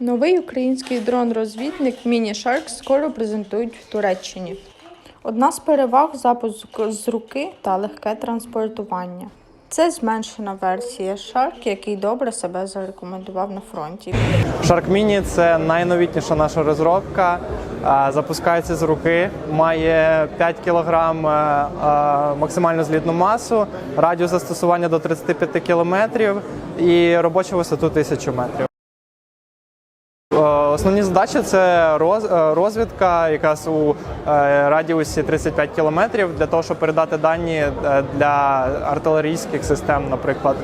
Новий український дрон-розвідник Міні Shark скоро презентують в Туреччині. Одна з переваг запуск з руки та легке транспортування. Це зменшена версія Shark, який добре себе зарекомендував на фронті. Shark Mini – це найновітніша наша розробка. Запускається з руки, має 5 кг максимальну злітну масу, радіус застосування до 35 км і робочу висоту 1000 метрів. Е, Основні задачі це е, розвідка, якраз у е, радіусі 35 кілометрів для того, щоб передати дані для артилерійських систем, наприклад.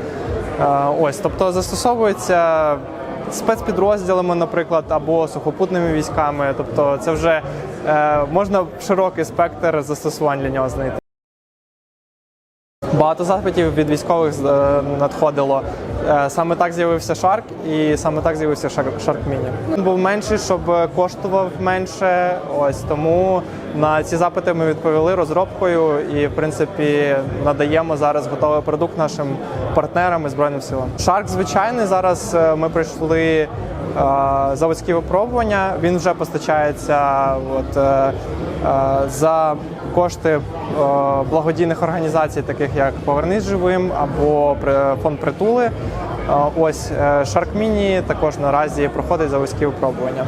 Ось, тобто застосовується спецпідрозділами, наприклад, або сухопутними військами. Тобто, це вже можна широкий спектр застосувань для нього знайти. Багато запитів від військових е, надходило. Е, Саме так з'явився Shark і саме так з'явився Shark Mini. Він був менший, щоб е, коштував менше. Ось тому на ці запити ми відповіли розробкою і, в принципі, надаємо зараз готовий продукт нашим партнерам і збройним силам. Shark звичайний зараз ми пройшли е, заводські випробування. Він вже постачається от, е, е, за кошти е, благодійних організацій, таких як Повернись живим або фонд притули. Е, Ось Шаркміні також наразі проходить заводські випробування.